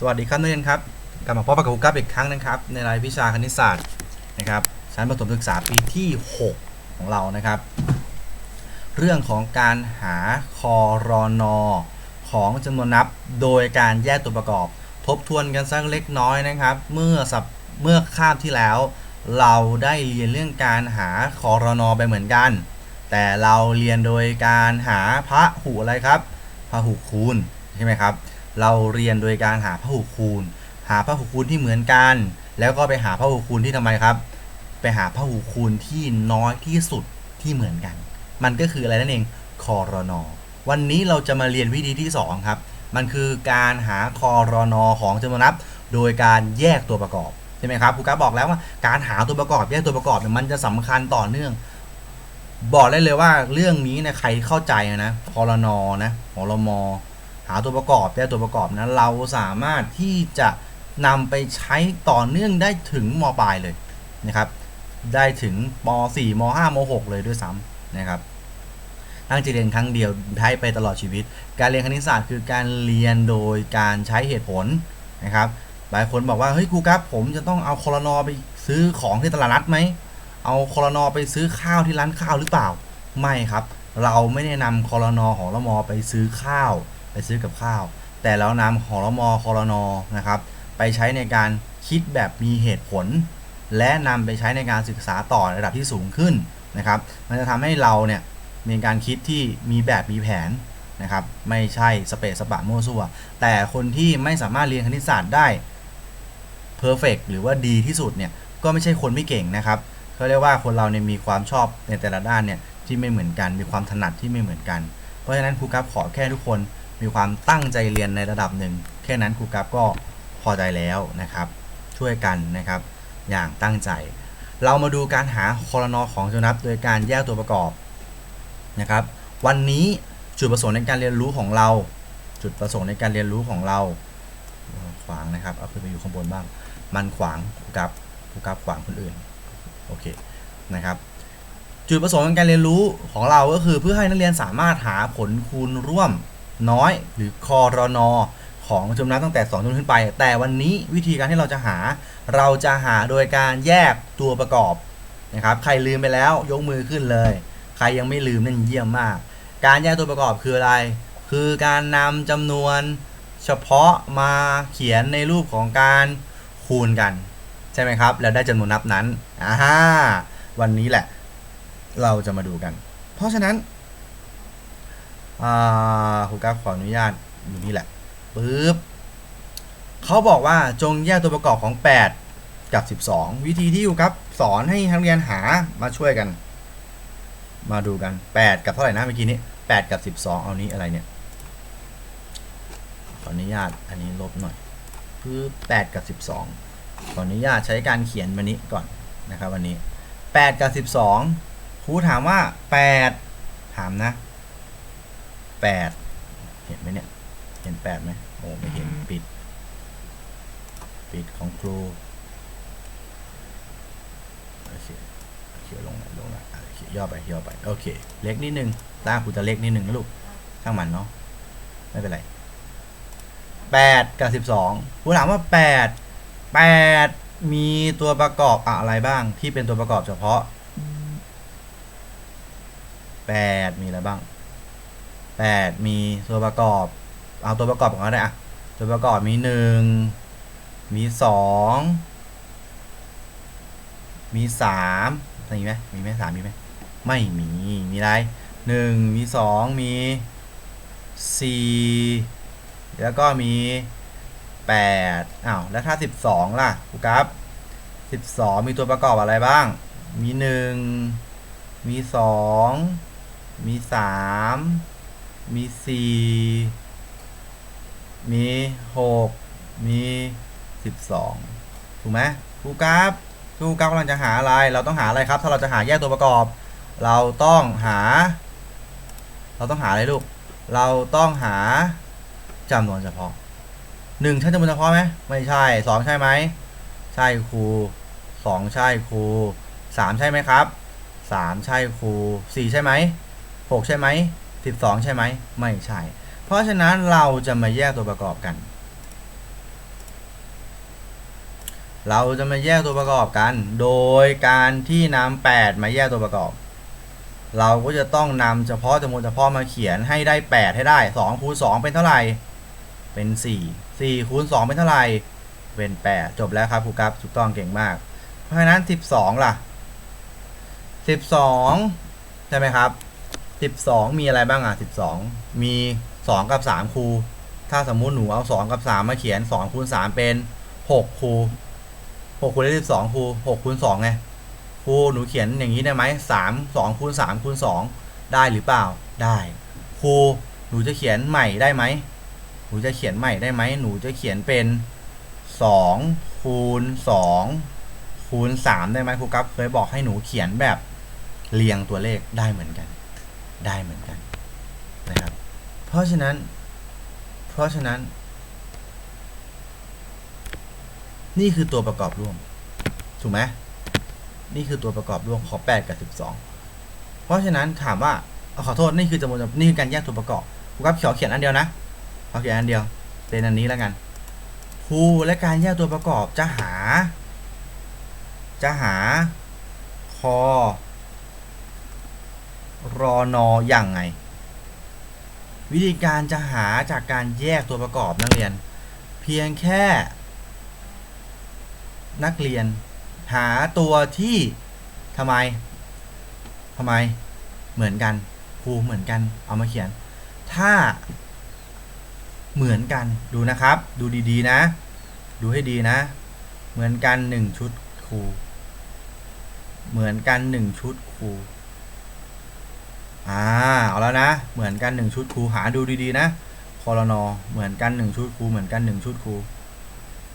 สวัสดีครับนักเรียนครับกลับมาพบกับครูกับอีกครั้งนะครับในรายวิชาคณิตศาสตร์นะครับชั้นประถมศึกษาปีที่ 6 ของเรานะครับ เรื่องของการหาคอรอนอของจำนวนนับโดยการแยกตัวประกอบ ทบทวนกันสักเล็กน้อยนะครับ เมื่อสัปเมื่อคาบที่แล้ว เราได้เรียนเรื่องการหาคอรอนอไปเหมือนกัน แต่เราเรียนโดยการหาพระหูอะไรครับพระหูคูณใช่ไหมครับ เราเรียนโดยการหาพหูคูณ หาพหูคูณที่เหมือนกัน แล้วก็ไปหาพหูคูณที่ทำไมครับ ไปหาพหูคูณที่น้อยที่สุดที่เหมือนกัน มันก็คืออะไรนั่นเองคอรนอวันนี้เราจะมาเรียนวิธีที่สองครับ มันคือการหาคอรนอของจำนวนนับ โดยการแยกตัวประกอบใช่ไหมครับครูกั๊บอกแล้วว่าการหาตัวประกอบแยกตัวประกอบเนี่ยมันจะสำคัญต่อเนื่อง บอกได้เลยว่าเรื่องนี้เนี่ยใครเข้าใจนะคอรนอนะคอรมอ หาตัวประกอบแยกตัวประกอบนะเราสามารถที่จะนำไปใช้ต่อเนื่องได้ถึงมปลายเลยนะครับได้ถึงม .4 ม .5 ม .6 เลยด้วยซ้ำนะครับตั้งใจเรียนครั้งเดียวใช้ไปตลอดชีวิต การเรียนคณิตศาสตร์คือการเรียนโดยการใช้เหตุผลนะครับหลายคนบอกว่าเฮ้ยครูครับผมจะต้องเอาคอรนอไปซื้อของที่ตลาดนัดไหมเอาคอรนอไปซื้อข้าวที่ร้านข้าวหรือเปล่า ไม่ครับ เราไม่ได้นำคอรนอของละมอไปซื้อข้าว ซื้อกับข้าว แต่แล้วนำหอรมอคอรนอนะครับ ไปใช้ในการคิดแบบมีเหตุผล และนำไปใช้ในการศึกษาต่อในระดับที่สูงขึ้นนะครับ มันจะทำให้เราเนี่ยมีการคิดที่มีแบบมีแผนนะครับ ไม่ใช่สเปซสปะมั่วซั่วแต่คนที่ไม่สามารถเรียนคณิตศาสตร์ได้เพอร์เฟกหรือว่าดีที่สุดเนี่ยก็ไม่ใช่คนไม่เก่งนะครับเขาเรียกว่าคนเราเนี่ยมีความชอบในแต่ละด้านเนี่ยที่ไม่เหมือนกัน มีความถนัดที่ไม่เหมือนกัน เพราะฉะนั้นครูกับขอแค่ทุกคน มีความตั้งใจเรียนในระดับหนึ่งแค่นั้นครูกั๊บก็พอใจแล้วนะครับ ช่วยกันนะครับ อย่างตั้งใจ เรามาดูการหาคอรนอของจำนวนนับโดยการแยกตัวประกอบนะครับ วันนี้จุดประสงค์ในการเรียนรู้ของเรา จุดประสงค์ในการเรียนรู้ของเราขวางนะครับเอาขึ้นไปอยู่ข้างบนบ้าง มันขวางครูกั๊บครูกับขวางคนอื่นโอเคนะครับจุดประสงค์ในการเรียนรู้ของเราก็คือเพื่อให้นักเรียนสามารถหาผลคูณร่วม น้อยหรือคอรนอของจำนวนนับตั้งแต่2จำนวนขึ้นไป แต่วันนี้วิธีการที่เราจะหา เราจะหาโดยการแยกตัวประกอบนะครับ ใครลืมไปแล้วยกมือขึ้นเลย ใครยังไม่ลืมนั่นเยี่ยมมาก การแยกตัวประกอบคืออะไร คือการนำจำนวนเฉพาะมาเขียนในรูปของการคูณกัน ใช่ไหมครับ แล้วได้จำนวนนับนั้นอ่าวันนี้แหละ เราจะมาดูกัน เพราะฉะนั้น อ่าครูกั๊บขออนุญาตอยู่นี่แหละปึ๊บเขาบอกว่าจงแยกตัวประกอบของ 8 กับ 12 วิธีที่ครูกั๊บสอนให้นักเรียนหามาช่วยกัน มาดูกัน 8 กับเท่าไหร่นะเมื่อกี้นี้ 8 กับ 12 เอานี้อะไรเนี่ยขออนุญาตอันนี้ลบหน่อยปึ๊บ8กับ 12 ขออนุญาตใช้การเขียนวันนี้ก่อนนะครับวันนี้ 8 กับ 12ครูถามว่า 8 ถามนะ 8เห็นไหมเนี่ย เห็น8ไหมโอ้ไม่เห็นปิด ปิดของครูโอเคเขียนลงหน่อยลงหน่อยอะเขียนย่อไปย่อไปโอเค เล็กนิดนึงตาครูจะเล็กนิดนึงนะลูกช่างมันเนาะไม่เป็นไร8กับ12ครูถามว่า8 8มีตัวประกอบอะไรบ้างที่เป็นตัวประกอบเฉพาะ8มีอะไรบ้าง 8 มีตัวประกอบ เอาตัวประกอบของเขาได้อะตัวประกอบมี 1 มี 2 มี3อะไรไหมมีไหมสามมีไหมไม่มี มีอะไร1มี2มี4แล้วก็มี8อ้าวแล้วถ้า12ล่ะครูครับ12มีตัวประกอบอะไรบ้าง มี1มี2มี3ม มี4มี6มี12ถูกไหมครูครับครูครับกำลังจะหาอะไร เราต้องหาอะไรครับ ถ้าเราจะหาแยกตัวประกอบ เราต้องหา เราต้องหาอะไรลูก เราต้องหาจำนวนเฉพาะหนึ่งใช่จำนวนเฉพาะไหมไม่ใช่สองใช่ไหมใช่ครูสองใช่ครูสามใช่ไหมครับสามใช่ครูสี่ใช่ไหมหกใช่ไหม สิบสองใช่ไหมไม่ใช่ เพราะฉะนั้นเราจะมาแยกตัวประกอบกัน เราจะมาแยกตัวประกอบกัน โดยการที่นำ8มาแยกตัวประกอบ เราก็จะต้องนำเฉพาะจำนวนเฉพาะมาเขียนให้ได้ 8 ให้ได้2คูณ2เป็นเท่าไหร่ เป็น 4 4คูณ2เป็นเท่าไหร่ เป็น 8 จบแล้วครับครูกัฟถูกต้องเก่งมาก เพราะฉะนั้น 12 ล่ะ 12ใช่ไหมครับ 12มีอะไรบ้างอะ12มี2กับ3ครู ถ้าสมมุติหนูเอา2กับ3มมาเขียน2คูณ3เป็น6ครู6คูณได้12ครู6คูณ2ไงครูหนูเขียนอย่างนี้ได้ไหม3 2คูณ3คูณ2ได้หรือเปล่าได้ครูหนูจะเขียนใหม่ได้ไหมหนูจะเขียนใหม่ได้ไหมหนูจะเขียนเป็น2คูณ2คูณ3ได้ไหมครูกัฟเคยบอกให้หนูเขียนแบบเรียงตัวเลขได้เหมือนกัน ได้เหมือนกันนะครับ เพราะฉะนั้น เพราะฉะนั้น นี่คือตัวประกอบร่วม ถูกไหมนี่คือตัวประกอบร่วมของ8กับ 12 เพราะฉะนั้นถามว่าขอโทษนี่คือจำนวนนี่คือการแยกตัวประกอบครูครับขอเขียนอันเดียวนะขอเขียนอันเดียว เป็นอันนี้แล้วกันครูและการแยกตัวประกอบจะหา จะหาคอ รอนออย่างไง วิธีการจะหาจากการแยกตัวประกอบนักเรียน เพียงแค่ นักเรียน หาตัวที่ทำไมทำไมเหมือนกันครูเหมือนกันเอามาเขียน ถ้าเหมือนกันดูนะครับ ดูดีๆนะ ดูให้ดีนะ เหมือนกันหนึ่งชุดครูเหมือนกันหนึ่งชุดครู อ่าเอาแล้วนะ เหมือนกันหนึ่งชุดครูหาดูดีๆนะคอรนอเหมือนกันหนึ่งชุดครูเหมือนกันหนึ่งชุดครู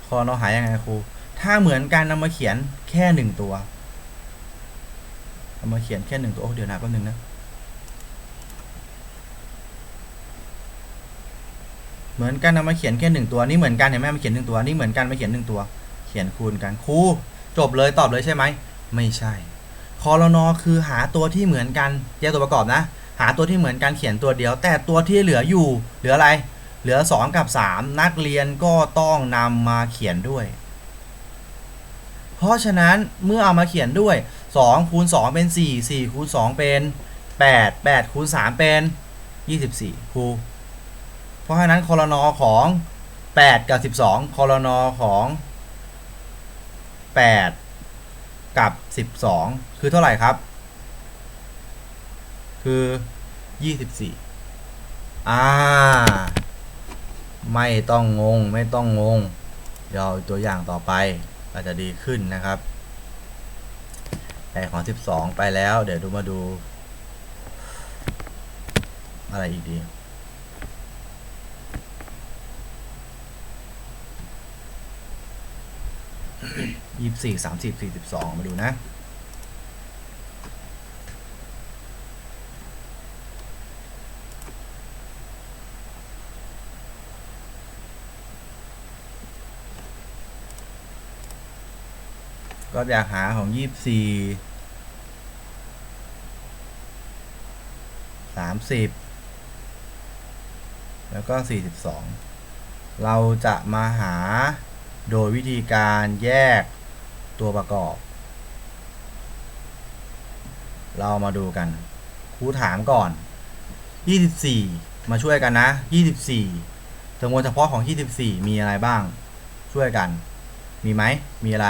คอรนอหายังไงครูถ้าเหมือนกันเอามาเขียนแค่หนึ่งตัวเอามาเขียนแค่หนึ่งตัวโอ้เดี๋ยวนะแป๊บนึงนะ เหมือนกันเอามาเขียนแค่หนึ่งตัวนี่เหมือนกันเห็นไหมมาเขียนหนึ่งตัวนี่เหมือนกันมาเขียนหนึ่งตัว เขียนคูณกันครูจบเลยตอบเลยใช่ไหมไม่ใช่ คอรนอคือหาตัวที่เหมือนกันแยกตัวประกอบนะ หาตัวที่เหมือนกันเขียนตัวเดียว แต่ตัวที่เหลืออยู่ เหลืออะไร เหลือ 2 กับ 3 นักเรียนก็ต้องนำมาเขียนด้วย เพราะฉะนั้นเมื่อเอามาเขียนด้วย2คูณ2เป็น 4 4คูณ2เป็น 8 8คูณ3เป็น 24ครูเพราะฉะนั้นคอรนอของ 8 กับ 12คอรนอของ 8 กับ 12 คือเท่าไหร่ครับ คือ 24 อ่า ไม่ต้องงง ไม่ต้องงง เดี๋ยวตัวอย่างต่อไปก็จะดีขึ้นนะครับแต่ของ 12 ไปแล้ว เดี๋ยวดูมาดู อะไรอีกดียี่สิบสี่สามสิบสี่สิบสองมาดูนะ ก็อยากหาของยี่สิบสี่สามสิบแล้วก็สี่สิบสองเราจะมาหาโดยวิธีการแยกตัวประกอบ เรามาดูกัน ครูถามก่อน 24 มาช่วยกันนะ 24จำนวนเฉพาะของ 24 มีอะไรบ้าง ช่วยกัน มีไหม มีอะไร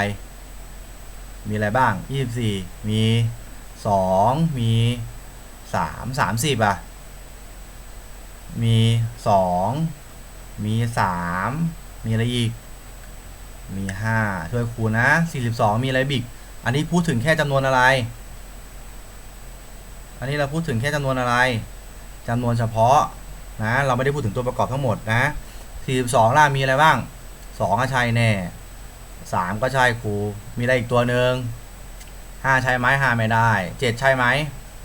มีอะไรบ้าง 24 มี 2 มี 3 30 อะ มี 2 มี 3 มีอะไรอีก มี 5 ช่วยคูณนะ 42 มีอะไรบิก อันนี้พูดถึงแค่จำนวนอะไร อันนี้เราพูดถึงแค่จำนวนอะไรจำนวนเฉพาะนะ เราไม่ได้พูดถึงตัวประกอบทั้งหมดนะ 42 ล่ะมีอะไรบ้าง2ก็ใช่แน่ 3ก็ใช่ครู มีอะไรอีกตัวหนึ่ง5ใช่ไหม5ไม่ได้7ใช่ไหม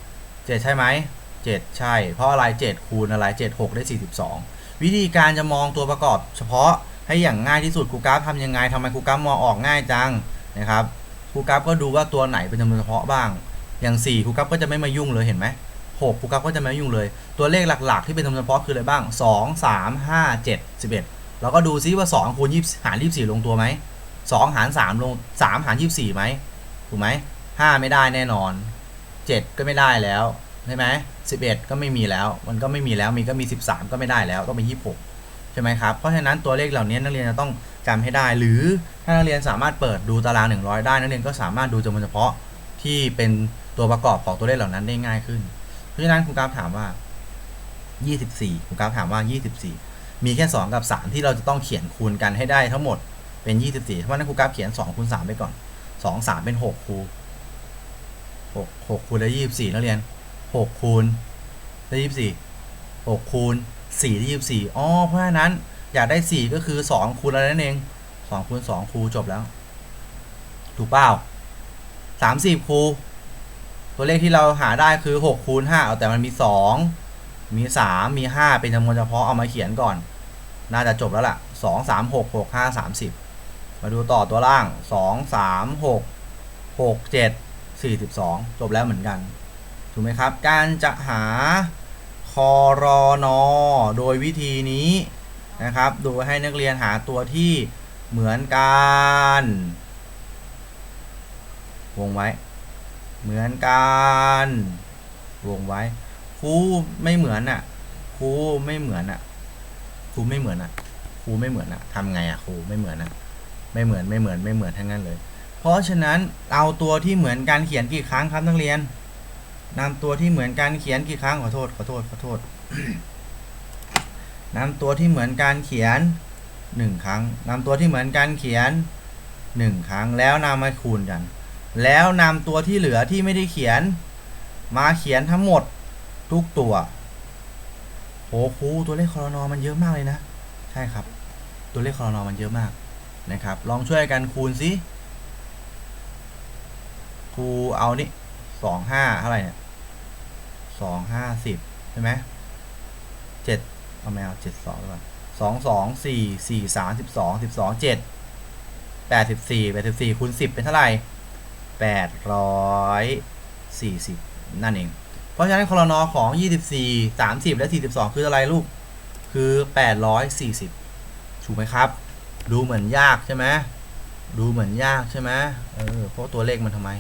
7ใช่ไหม7ใช่ เพราะอะไร7คูณอะไร7 6ได้42วิธีการจะมองตัวประกอบเฉพาะให้อย่างง่ายที่สุดครูกราฟทำยังไงทำไมครูกราฟมองออกง่ายจังนะครับครูกราฟก็ดูว่าตัวไหนเป็นจำนวนเฉพาะบ้าง อย่าง4ครูกราฟก็จะไม่มายุ่งเลยเห็นไหม6ครูกราฟก็จะไม่ยุ่งเลย ตัวเลขหลักๆ ที่เป็นจำนวนเฉพาะคืออะไรบ้าง 2 3 5 7 11เราก็ดูซิว่า 2คูณ20หาร24ลงตัวไหม สองหารสามลงสามหารยี่สิบสี่ไหมถูกไหมห้าไม่ได้แน่นอนเจ็ดก็ไม่ได้แล้วใช่ไหมสิบเอ็ดก็ไม่มีแล้ว มันก็ไม่มีแล้วมีก็มีสิบสามก็ไม่ได้แล้วต้องเป็นยี่สิบหกใช่ไหมครับเพราะฉะนั้นตัวเลขเหล่านี้นักเรียนจะต้องจำให้ได้ หรือถ้านักเรียนสามารถเปิดดูตาราง100ได้นักเรียนก็สามารถดูจำนวนเฉพาะที่เป็นตัวประกอบของตัวเลขเหล่านั้นได้ง่ายขึ้น เพราะฉะนั้นครูกราฟถามว่า 24ครูกราฟถามว่า 24 มีแค่ 2 กับ 3 ที่เราจะต้องเขียนคูณกันให้ได้ทั้งหมด เป็น 24 เพราะฉะนั้นครูกราฟเขียน2คูณ3ไปก่อน 2 3 เป็น 6ครู6 6คูณได้24นักเรียน 6 คูณได้24 6 คูณ4ได้24อ๋อเพราะฉะนั้นอยากได้ 4 ก็คือ 2 คูณอะไรนั่นเอง 2 คูณ 2ครูจบแล้ว ถูกเปล่า30ครูตัวเลขที่เราหาได้คือ 6 คูณ 5 เอาแต่มันมี 2 มี 3 มี 5 เป็นจำนวนเฉพาะเอามาเขียนก่อน น่าจะจบแล้วล่ะ 2 3 6 6 5 30 มาดูต่อตัวล่าง 2 3 6 6 7 42 จบแล้วเหมือนกัน ถูกไหมครับ การจะหาคอรอนอโดยวิธีนี้นะครับ โดยให้นักเรียนหาตัวที่เหมือนกันวงไว้ เหมือนกันวงไว้ครูไม่เหมือนอะครูไม่เหมือนอะครูไม่เหมือนอะครูไม่เหมือนอะทำไงอะครูไม่เหมือนอะ ไม่เหมือนไม่เหมือนไม่เหมือนทั้งนั้นเลย เพราะฉะนั้นเอาตัวที่เหมือนกันเขียนกี่ครั้งครับนักเรียนนำตัวที่เหมือนกันเขียนกี่ครั้งขอโทษขอโทษขอโทษนำตัวที่เหมือนกันเขียนหนึ่งครั้งนำตัวที่เหมือนกันเขียนหนึ่งครั้งแล้วนำมาคูณกัน แล้วนำตัวที่เหลือที่ไม่ได้เขียน มาเขียนทั้งหมดทุกตัวโอ้ครูตัวเลขคอรนอมันเยอะมากเลยนะ ใช่ครับ ตัวเลขคอรนอมันเยอะมาก นะครับ ลองช่วยกันคูณสิครูเอานี่สองห้าเท่าไหร่เนี่ยสองห้าสิบใช่ไหมเจ็ดเอาไม่เอาเจ็ดสองหรือเปล่าสองสองสี่สี่สามสิบสองสิบสองเจ็ดแปดสิบสี่แปดสิบสี่คูณสิบเป็นเท่าไหร่แปดร้อยสี่สิบนั่นเอง เพราะฉะนั้นคอรนอของ24 30และ42คืออะไรลูก คือ840ถูกไหมครับ ดูเหมือนยากใช่ไหมดูเหมือนยากใช่ไหมเออเพราะตัวเลขมันทำไม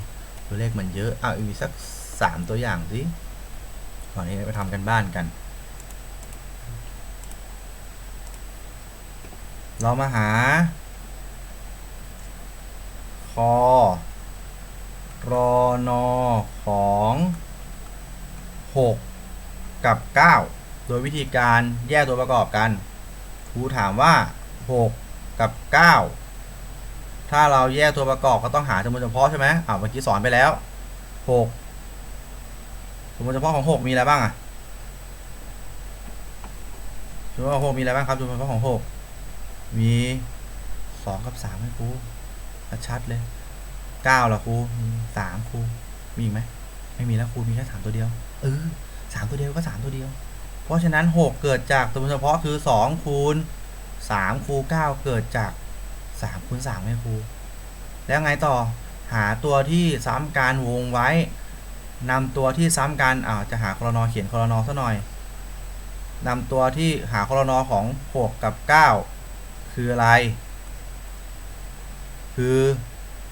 ตัวเลขมันเยอะเอะอีกสัก3ตัวอย่างสิก่อนที่จะไปทำกันบ้านกัน เรามาหา คอรอนอของ6กับ9โดยวิธีการแยกตัวประกอบกันครูถามว่า6กั กับ 9 ถ้าเราแยกตัวประกอบก็ต้องหาจำนวนเฉพาะใช่ไหมอ่าเมื่อกี้สอนไปแล้ว 6จำนวนเฉพาะของ 6 มีอะไรบ้างอะจำนวนของ6มีอะไรบ้างครับจำนวนเฉพาะของ 6 มี 2 กับ3ให้ครูชัดเลย9ละครู3ครูมีอีกไหมไม่มีแล้วครูมีแค่สามตัวเดียวเออสามตัวเดียวก็สามตัวเดียว เพราะฉะนั้นหกเกิดจากตัวเฉพาะคือสองคูณ สามคูณเก้าเกิดจากสามคูณสามให้ครู แล้วไงต่อหาตัวที่ซ้ำการวงไว้นำตัวที่ซ้ำกันอ่าจะหาคอรนอเขียนคอรนอซะหน่อยนำตัวที่หาคอรนอของหกกับเก้าคืออะไร คือ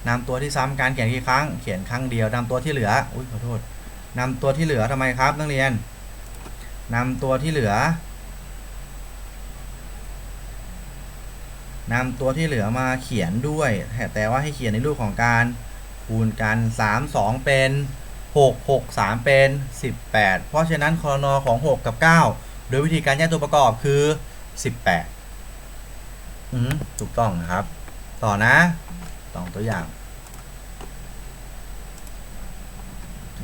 นำตัวที่ซ้ำการเขียนกี่ครั้ง เขียนครั้งเดียวนำตัวที่เหลือ อุ้ยขอโทษนำตัวที่เหลือทำไมครับนักเรียนนำตัวที่เหลือ นำตัวที่เหลือมาเขียนด้วย แต่ว่าให้เขียนในรูปของการคูณกัน 3 2 เป็น 6 6 3 เป็น 18 เพราะฉะนั้นคอนอของ 6 กับ 9 โดยวิธีการแยกตัวประกอบคือ 18 อืมถูกต้องนะครับ ต่อนะต่อตัวอย่าง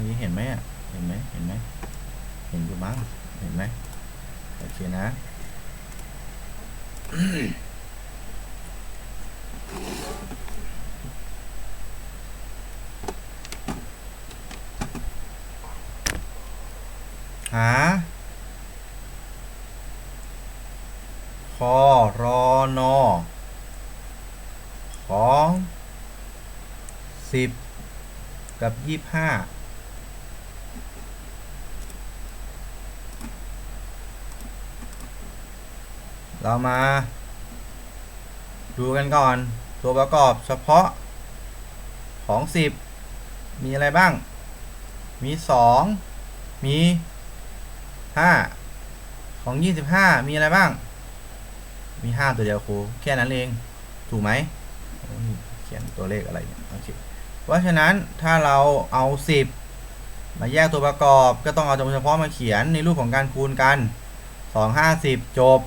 นี่เห็นไหมเห็นไหมเห็นไหมเห็นอยู่มั้งเห็นไหมโอเคนะ หาคอรอนอของสิบกับยี่ห้าเรามา ดูกันก่อน ตัวประกอบเฉพาะของ 10 มีอะไรบ้าง มี 2 มี 5 ของ 25 มีอะไรบ้าง มี 5 ตัวเดียวครูแค่นั้นเอง ถูกไหมเขียนตัวเลขอะไรเนี่ยโอเคเพราะฉะนั้นถ้าเราเอา 10 มาแยกตัวประกอบ ก็ต้องเอาจำนวนเฉพาะมาเขียนในรูปของการคูณกัน 2 50 จบ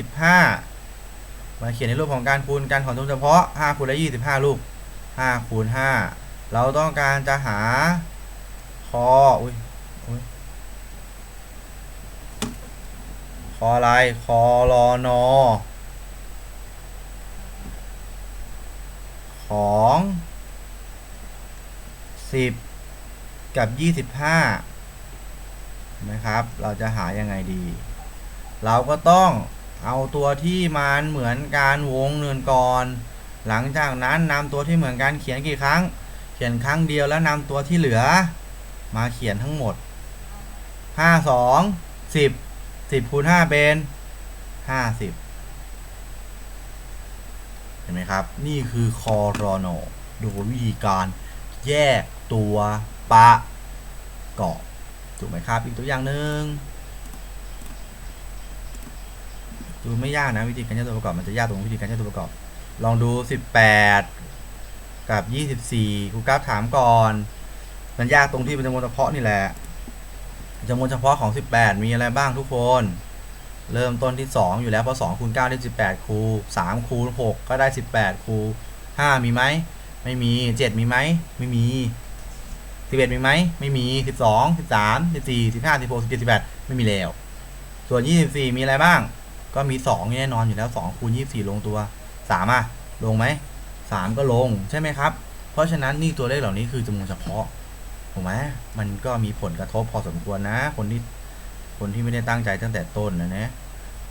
25 มาเขียนในรูปของการคูณกันของจำนวนเฉพาะ5คูณและ25 ลูก5คูณ5เราต้องการจะหาคออุ้ยอุ้ยคออะไรคอรอนอของ10กับ25นะครับ เราจะหายังไงดี เราก็ต้อง เอาตัวที่มันเหมือนการวงเนินก่อน หลังจากนั้นนำตัวที่เหมือนกันเขียนกี่ครั้ง เขียนครั้งเดียวแล้วนำตัวที่เหลือ มาเขียนทั้งหมด 5 2 10 10คูณ5เป็น 50 เห็นไหมครับ นี่คือคอรอนอโดยวิธีการแยกตัวประกอบถูกไหมครับ อีกตัวอย่างหนึ่ง ดูไม่ยากนะวิธีการแยกตัวประกอบมันจะยากตรงวิธีการแยกตัวประกอบ ลองดู 18 กับ 24ครูกราฟถามก่อน มันยากตรงที่เป็นจำนวนเฉพาะนี่แหละจำนวนเฉพาะของ 18 มีอะไรบ้างทุกคน เริ่มต้นที่ 2 อยู่แล้วเพราะ2คูณ9ได้18 คู3คูณ6ก็ได้ 18 คู5มีไหมไม่มี 7 มีไหมไม่มี11มีไหมไม่มี 12 13 14 15 16 17 18 ไม่มีแล้ว ส่วน 24 มีอะไรบ้าง ก็มี2แน่นอนอยู่แล้ว2คูณ24 ลงตัว 3 อะ ลงไหม 3 ก็ลงใช่ไหมครับ เพราะฉะนั้นนี่ตัวเลขเหล่านี้คือจำนวนเฉพาะถูกไหมมันก็มีผลกระทบพอสมควรนะ คนที่คนที่ไม่ได้ตั้งใจตั้งแต่ต้นนะเนะ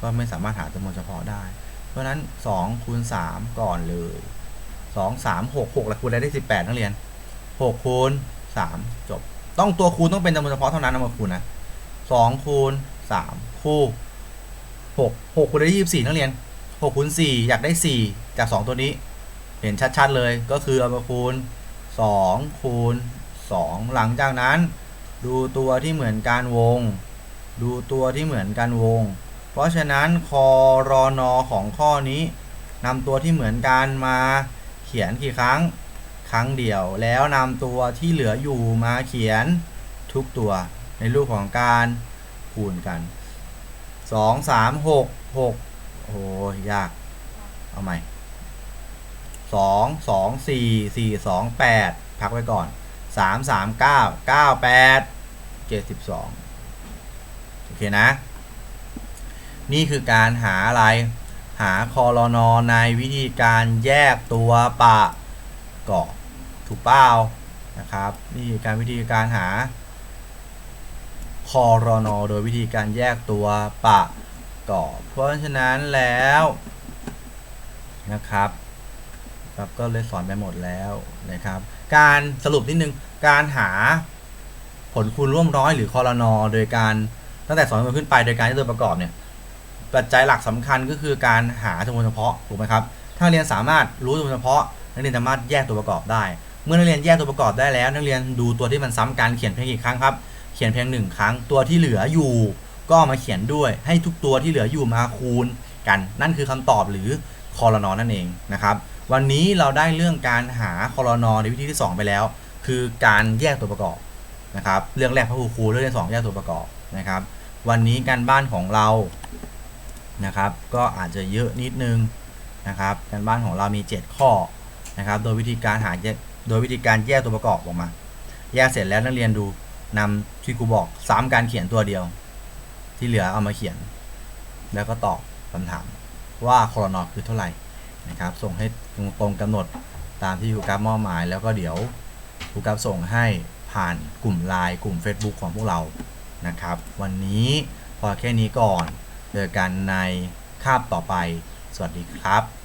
ก็ไม่สามารถหาจำนวนเฉพาะได้ เพราะฉะนั้น2คูณ3ก่อนเลย 2 3 6 6ละคูณอะไรได้ 18 นักเรียน 6 คูณ 3 จบ ต้องตัวคูณต้องเป็นจำนวนเฉพาะเท่านั้นนะมาคูณนะ2คูณ3คู่ 6 6คูณได้24นักเรียน6คูณ4อยากได้4จาก2ตัวนี้ เห็นชัดๆเลยก็คือเอามาคูณ2คูณ2หลังจากนั้น ดูตัวที่เหมือนการวง ดูตัวที่เหมือนกันวง เพราะฉะนั้นคอรอนอของข้อนี้นำตัวที่เหมือนกันมาเขียนกี่ครั้งครั้งเดียว แล้วนำตัวที่เหลืออยู่มาเขียนทุกตัวในรูปของการคูณกัน สองสามหกหกโอ้ยาก เอาใหม่สองสองสี่สี่สองแปดพักไว้ก่อนสามสามเก้าเก้าแปดเจ็ดสิบสองโอเคนะ นี่คือการหาอะไร หาคอรนอในวิธีการแยกตัวปะเกาะถูกเป้านะครับ นี่การวิธีการหา คอรอนอโดยวิธีการแยกตัวประกอบ เพราะฉะนั้นแล้วนะครับครับก็เลยสอนไปหมดแล้วนะครับ การสรุปนิดนึงการหาผลคูณร่วมร้อยหรือคอรนอโดยการตั้งแต่สองคนขึ้นไปโดยการที่ตัวประกอบเนี่ยปัจจัยหลักสำคัญก็คือการหาจำนวนเฉพาะถูกไหมครับถ้าเรียนสามารถรู้จำนวนเฉพาะนักเรียนสามารถแยกตัวประกอบได้ เมื่อนักเรียนแยกตัวประกอบได้แล้ว นักเรียนดูตัวที่มันซ้ำกันเขียนเพียงกี่ครั้งครับ เขียนเพียงหนึ่งครั้ง ตัวที่เหลืออยู่ ก็มาเขียนด้วยให้ทุกตัวที่เหลืออยู่มาคูณกัน นั่นคือคำตอบหรือคอรนอนั่นเองนะครับ วันนี้เราได้เรื่องการหาคอรนอในวิธีที่ 2 ไปแล้ว คือการแยกตัวประกอบนะครับ เรื่องแรกพระครูคูเรื่องที่สองแยกตัวประกอบนะครับ วันนี้การบ้านของเรานะครับ ก็อาจจะเยอะนิดนึงนะครับการบ้านของเรามี 7 ข้อนะครับ โดยวิธีการหาแยกโดยวิธีการแยกตัวประกอบออกมา แยกเสร็จแล้วนักเรียนดู นำที่ครูบอกซ้ำการเขียนตัวเดียว ที่เหลือเอามาเขียน แล้วก็ตอบคำถามว่าโครนอคือเท่าไหร่นะครับ ส่งให้ตรงกำหนดตามที่ครูกราฟมอบหมาย แล้วก็เดี๋ยวครูกราฟส่งให้ผ่านกลุ่มไลน์กลุ่ม Facebook ของพวกเรานะครับ วันนี้พอแค่นี้ก่อน เจอกันในคาบต่อไป สวัสดีครับ